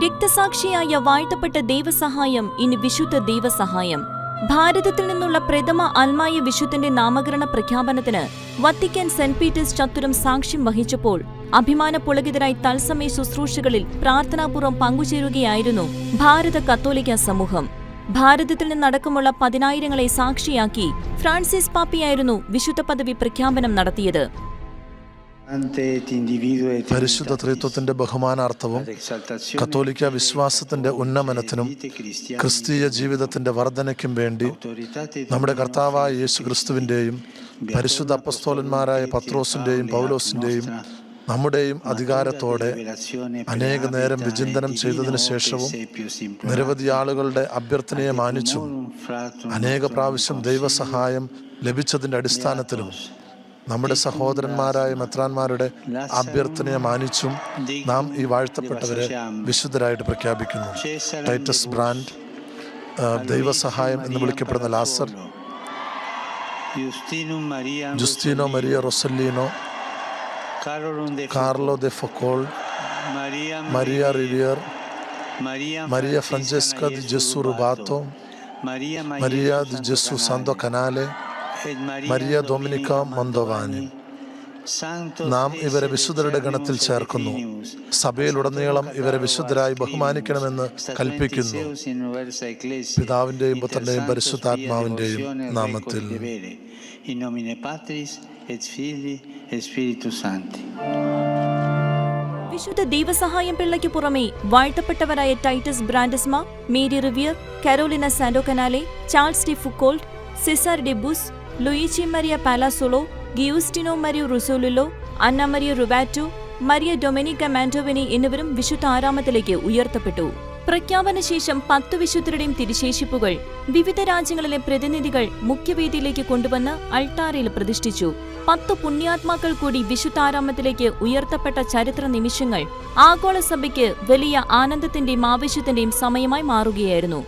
രക്തസാക്ഷിയായ വാഴ്ത്തപ്പെട്ട ദൈവസഹായം ഇനി വിശുദ്ധ ദൈവസഹായം. ഭാരതത്തിൽ നിന്നുള്ള പ്രഥമ അൽമായ വിശുദ്ധന്റെ നാമകരണ പ്രഖ്യാപനത്തിന് വത്തിക്കാൻ സെന്റ് പീറ്റേഴ്സ് ചത്തുരം സാക്ഷ്യം വഹിച്ചപ്പോൾ അഭിമാന പുളകിതരായി തത്സമയ ശുശ്രൂഷകളിൽ പ്രാർത്ഥനാപൂർവം പങ്കുചേരുകയായിരുന്നു ഭാരത കത്തോലിക്ക സമൂഹം. ഭാരതത്തിൽ നിന്നടക്കമുള്ള പതിനായിരങ്ങളെ സാക്ഷിയാക്കി ഫ്രാൻസിസ് പാപ്പിയായിരുന്നു വിശുദ്ധ പദവി പ്രഖ്യാപനം നടത്തിയത്. പരിശുദ്ധ ത്രിത്വത്തിന്റെ ബഹുമാനാർത്ഥവും കത്തോലിക്ക വിശ്വാസത്തിന്റെ ഉന്നമനത്തിനും ക്രിസ്തീയ ജീവിതത്തിന്റെ വർധനയ്ക്കും വേണ്ടി നമ്മുടെ കർത്താവായ യേശു ക്രിസ്തുവിന്റെയും പരിശുദ്ധ അപ്പസ്തോലന്മാരായ പത്രോസിന്റെയും പൗലോസിന്റെയും നമ്മുടെയും അധികാരത്തോടെ അനേക നേരം വിചിന്തനം ചെയ്തതിനു ശേഷവും നിരവധി ആളുകളുടെ അഭ്യർത്ഥനയെ മാനിച്ചും അനേക പ്രാവശ്യം ദൈവസഹായം ലഭിച്ചതിന്റെ അടിസ്ഥാനത്തിലും നമ്മുടെ സഹോദരന്മാരായ മെത്രാന്മാരുടെ അഭ്യർത്ഥനയെ മാനിച്ചും നാം ഈ വാഴ്ത്തപ്പെട്ടവരെ വിശുദ്ധരായിട്ട് പ്രഖ്യാപിക്കുന്നു. ടൈറ്റസ് ബ്രാൻഡ് ദൈവസഹായം എന്ന് വിളിക്കപ്പെടുന്ന Lazar. Giustino Maria Russolillo. Carlo de Foucauld. Maria Rivier. Maria Francesca di Gesu Rubatto. Maria di Gesu Santo Canale. Maria Domenica Mantovani നാം ഇവരെ വിശുദ്ധരുടെ ഗണത്തിൽ ചേർക്കുന്നു. സഭയിലുടനീളം ഇവരെ വിശുദ്ധരായി ബഹുമാനിക്കണമെന്ന് കൽപ്പിക്കുന്നു. പിതാവിന്റെയും പുത്രന്റെയും പരിശുദ്ധാത്മാവിന്റെയും നാമത്തിൽ. വിശുദ്ധ ദൈവസഹായം പിള്ളയ്ക്ക് പുറമെ വാഴ്ത്തപ്പെട്ടവരായ Titus Brandsma Mary Rivier Carolina Santo Canale Charles de Foucauld Cesar de Bus Luigi Maria Palazzolo Giustino Maria Russolillo Anna Maria Rubatto Maria Domenica മാൻഡോവിനെ എന്നിവരും വിശുദ്ധ ആരാമത്തിലേക്ക് ഉയർത്തപ്പെട്ടു. പ്രഖ്യാപന ശേഷം പത്തു വിശുദ്ധരുടെയും തിരുശേഷിപ്പുകൾ വിവിധ രാജ്യങ്ങളിലെ പ്രതിനിധികൾ മുഖ്യവേദിയിലേക്ക് കൊണ്ടുവന്ന് അൾത്താരയിൽ പ്രതിഷ്ഠിച്ചു. പത്തു പുണ്യാത്മാക്കൾ കൂടി വിശുദ്ധ ആരാമത്തിലേക്ക് ഉയർത്തപ്പെട്ട ചരിത്ര നിമിഷങ്ങൾ ആഗോള സഭയ്ക്ക് വലിയ ആനന്ദത്തിന്റെയും ആവശ്യത്തിന്റെയും സമയമായി മാറുകയായിരുന്നു.